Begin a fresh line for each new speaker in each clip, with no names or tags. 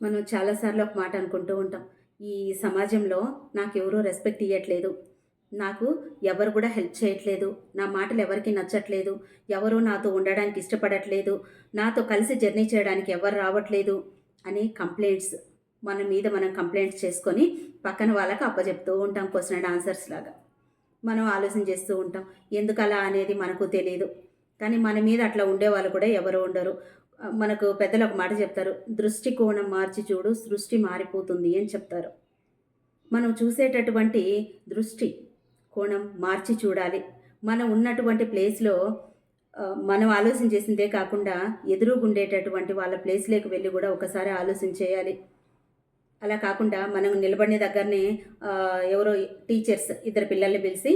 మనం చాలాసార్లు ఒక మాట అనుకుంటూ ఉంటాం. ఈ సమాజంలో నాకు రెస్పెక్ట్ ఇవ్వట్లేదు నాకు ఎవరు కూడా హెల్ప్ చేయట్లేదు. నా మాటలు ఎవరికి నచ్చట్లేదు. ఎవరు నాతో ఉండడానికి ఇష్టపడట్లేదు. నాతో కలిసి జర్నీ చేయడానికి ఎవరు రావట్లేదు అని కంప్లైంట్స్ మన మీద మనం కంప్లైంట్స్ చేసుకొని పక్కన వాళ్ళకి అప్పచెప్తూ ఉంటాం క్వశ్చన్ అండ్ ఆన్సర్స్ లాగా. మనం ఆలోచన చేస్తూ ఉంటాం. ఎందుకు అలా అనేది మనకు తెలియదు కానీ మన మీద అట్లా ఉండేవాళ్ళు కూడా ఎవరు ఉండరు. మనకు పెద్దలు ఒక మాట చెప్తారు దృష్టికోణం మార్చి చూడు సృష్టి మారిపోతుంది అని చెప్తారు. మనం చూసేటటువంటి దృష్టి కోణం మార్చి చూడాలి. మనం ఉన్నటువంటి ప్లేస్లో మనం ఆలోచన చేసిందే కాకుండా ఎదురుగుండేటటువంటి వాళ్ళ ప్లేస్లోకి వెళ్ళి కూడా ఒకసారి ఆలోచన చేయాలి. అలా కాకుండా మనం నిలబడిన దగ్గరనే ఎవరో టీచర్స్ ఇద్దరు పిల్లల్ని పిలిచి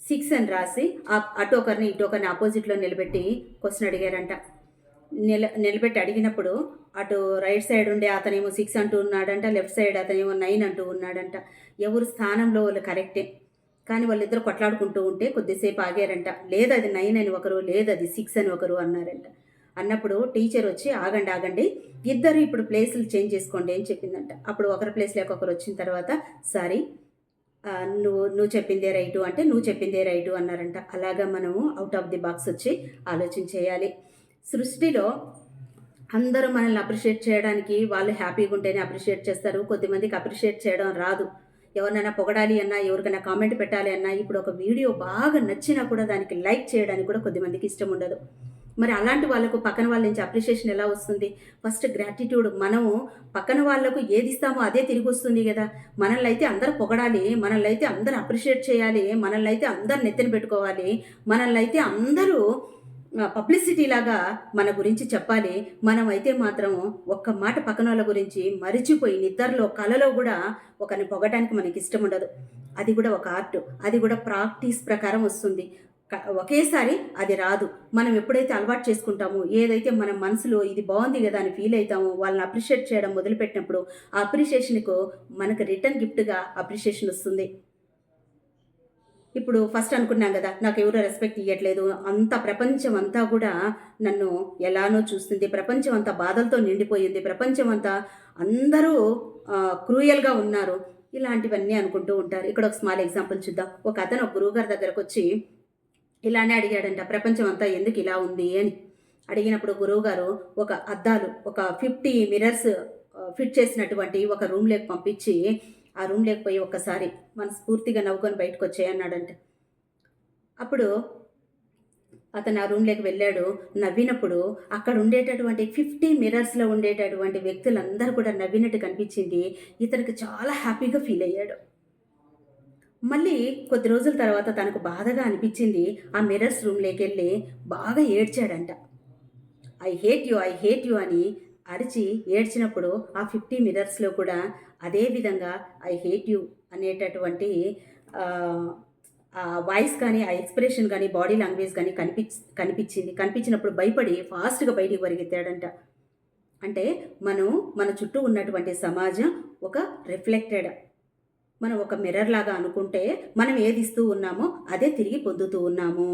సిక్స్ అని రాసి అటు ఒకరిని ఇటు ఒకరిని ఆపోజిట్లో నిలబెట్టి క్వశ్చన్ అడిగారంట. నిల నిలబెట్టి అడిగినప్పుడు అటు రైట్ సైడ్ ఉండే అతనేమో సిక్స్ అంటూ ఉన్నాడంట లెఫ్ట్ సైడ్ అతనేమో నైన్ అంటూ ఉన్నాడంట. ఎవరు స్థానంలో వాళ్ళు కరెక్టే. కానీ వాళ్ళిద్దరు కొట్లాడుకుంటూ ఉంటే కొద్దిసేపు ఆగారంట. లేదు అది నైన్ అని ఒకరు లేదు అది సిక్స్ అని ఒకరు అన్నారంట. అన్నప్పుడు టీచర్ వచ్చి ఆగండి ఆగండి ఇద్దరు ఇప్పుడు ప్లేసులు చేంజ్ చేసుకోండి అని చెప్పిందంట. అప్పుడు ఒకరి లేక ఒకరు వచ్చిన తర్వాత సారీ నువ్వు నువ్వు చెప్పిందే రైటు అంటే నువ్వు చెప్పిందే రైటు అన్నారంట. అలాగా మనము అవుట్ ఆఫ్ ది బాక్స్ వచ్చి ఆలోచన చేయాలి. సృష్టిలో అందరూ మనల్ని అప్రిషియేట్ చేయడానికి వాళ్ళు హ్యాపీగా ఉంటేనే అప్రిషియేట్ చేస్తారు. కొద్దిమందికి అప్రిషియేట్ చేయడం రాదు. ఎవరినైనా పొగడాలి అన్నా ఎవరికైనా కామెంట్ పెట్టాలి అన్నా ఇప్పుడు ఒక వీడియో బాగా నచ్చినా కూడా దానికి లైక్ చేయడానికి కూడా కొద్దిమందికి ఇష్టం ఉండదు. మరి అలాంటి వాళ్ళకు పక్కన వాళ్ళ నుంచి అప్రిషియేషన్ ఎలా వస్తుంది? ఫస్ట్ గ్రాటిట్యూడ్ మనము పక్కన వాళ్ళకు ఏది ఇస్తామో అదే తిరిగి వస్తుంది కదా. మనల్ని అయితే అందరూ పొగడాలి మనల్ని అయితే అందరూ అప్రిషియేట్ చేయాలి మనల్ని అయితే అందరు నెత్తిన పెట్టుకోవాలి మనల్ని అయితే అందరూ పబ్లిసిటీ లాగా మన గురించి చెప్పాలి. మనం అయితే మాత్రం ఒక్క మాట పక్కన వాళ్ళ గురించి మరిచిపోయి నిద్రలో కలలో కూడా ఒకరిని పొగటానికి మనకి ఇష్టం ఉండదు. అది కూడా ఒక ఆర్ట్ అది కూడా ప్రాక్టీస్ ప్రకారం వస్తుంది. ఒకేసారి అది రాదు. మనం ఎప్పుడైతే అలవాటు చేసుకుంటామో ఏదైతే మన మనసులో ఇది బాగుంది కదా అని ఫీల్ అవుతామో వాళ్ళని అప్రిషియేట్ చేయడం మొదలుపెట్టినప్పుడు ఆ అప్రిషియేషన్కు మనకు రిటర్న్ గిఫ్ట్గా అప్రిషియేషన్ వస్తుంది. ఇప్పుడు ఫస్ట్ అనుకున్నాం కదా నాకు ఎవరు రెస్పెక్ట్ ఇవ్వట్లేదు అంత ప్రపంచం అంతా కూడా నన్ను ఎలానో చూస్తుంది. ప్రపంచం అంతా బాధలతో నిండిపోయింది. ప్రపంచం అంతా అందరూ క్రూయల్గా ఉన్నారు. ఇలాంటివన్నీ అనుకుంటూ ఉంటారు. ఇక్కడ ఒక స్మాల్ ఎగ్జాంపుల్ చూద్దాం. ఒక అతను ఒక గురువుగారి దగ్గరకు వచ్చి ఇలానే అడిగాడంట ప్రపంచం అంతా ఎందుకు ఇలా ఉంది? అని. అడిగినప్పుడు గురువుగారు ఒక అద్దాలు ఒక ఫిఫ్టీ మిరర్స్ ఫిట్ చేసినటువంటి ఒక రూమ్లోకి పంపించి ఆ రూమ్ లేకపోయి ఒక్కసారి మనస్ఫూర్తిగా నవ్వుకొని బయటకు వచ్చేయన్నాడంట అప్పుడు అతను ఆ రూమ్లోకి వెళ్ళాడు. నవ్వినప్పుడు అక్కడ ఉండేటటువంటి ఫిఫ్టీ మిరర్స్లో ఉండేటటువంటి వ్యక్తులందరూ కూడా నవ్వినట్టు కనిపించింది. ఇతనికి చాలా హ్యాపీగా ఫీల్ అయ్యాడు. మళ్ళీ కొద్ది రోజుల తర్వాత తనకు బాధగా అనిపించింది. ఆ మిర్రర్స్ రూమ్లోకి వెళ్ళి బాగా ఏడ్చాడంట. I hate you I hate you అని అరిచి ఏడ్చినప్పుడు ఆ ఫిఫ్టీ మిర్రర్స్లో కూడా అదే విధంగా ఐ హేట్ యు అనేటటువంటి వాయిస్ కానీ ఆ ఎక్స్ప్రెషన్ కానీ బాడీ లాంగ్వేజ్ కానీ కనిపి కనిపించింది. కనిపించినప్పుడు భయపడి ఫాస్ట్గా బయటికి పరిగెత్తాడంట. అంటే మనం మన చుట్టూ ఉన్నటువంటి సమాజం ఒక రిఫ్లెక్టెడ్ మనం ఒక మిర్రర్ లాగా అనుకుంటే మనం ఏది ఇస్తూ ఉన్నామో అదే తిరిగి పొందుతూ ఉన్నాము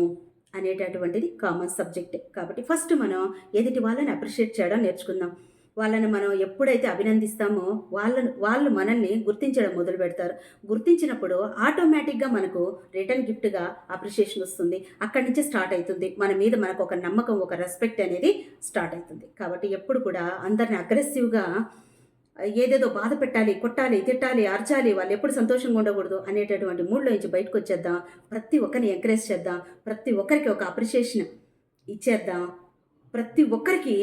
అనేటటువంటిది కామన్ సబ్జెక్ట్ కాబట్టి ఫస్ట్ మనం ఎదుటి వాళ్ళని అప్రిషియేట్ చేయడం నేర్చుకుందాం. వాళ్ళని మనం ఎప్పుడైతే అభినందిస్తామో వాళ్ళను వాళ్ళు మనల్ని గుర్తించడం మొదలు పెడతారు. గుర్తించినప్పుడు ఆటోమేటిక్గా మనకు రిటర్న్ గిఫ్ట్గా అప్రిషియేషన్ వస్తుంది. అక్కడి నుంచి స్టార్ట్ అవుతుంది. మన మీద మనకు ఒక నమ్మకం ఒక రెస్పెక్ట్ అనేది స్టార్ట్ అవుతుంది. కాబట్టి ఎప్పుడు కూడా అందరిని అగ్రెసివ్గా ఏదేదో బాధ పెట్టాలి కొట్టాలి తిట్టాలి అర్చాలి వాళ్ళు ఎప్పుడు సంతోషంగా ఉండకూడదు అనేటటువంటి మూడ్లో నుంచి బయటకు వచ్చేద్దాం. ప్రతి ఒక్కరిని ఎంకరేజ్ చేద్దాం. ప్రతి ఒక్కరికి ఒక అప్రిషియేషన్ ఇచ్చేద్దాం. ప్రతి ఒక్కరికి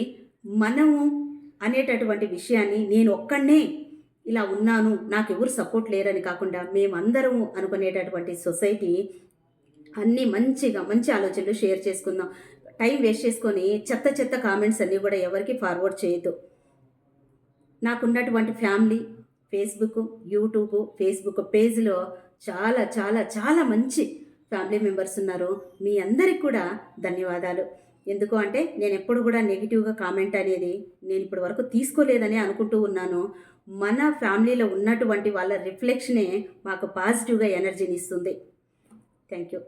మనము అనేటటువంటి విషయాన్ని నేను ఒక్కడనే ఇలా ఉన్నాను నాకు సపోర్ట్ లేరని కాకుండా మేమందరము అనుకునేటటువంటి సొసైటీ అన్నీ మంచిగా మంచి ఆలోచనలు షేర్ చేసుకుందాం. టైం వేస్ట్ చేసుకొని చెత్త చెత్త కామెంట్స్ అన్నీ కూడా ఎవరికి ఫార్వర్డ్ చేయొద్దు. నాకున్నటువంటి ఫ్యామిలీ ఫేస్బుక్ యూట్యూబ్ ఫేస్బుక్ పేజ్లో చాలా చాలా చాలా మంచి ఫ్యామిలీ మెంబర్స్ ఉన్నారు. మీ అందరికి కూడా ధన్యవాదాలు. ఎందుకు అంటే నేను ఎప్పుడు కూడా నెగిటివ్గా కామెంట్ అనేది నేను ఇప్పటి వరకు తీసుకోలేదని అనుకుంటూ ఉన్నాను. మన ఫ్యామిలీలో ఉన్నటువంటి వాళ్ళ రిఫ్లెక్షనే మాకు పాజిటివ్గా ఎనర్జీని ఇస్తుంది. Thank you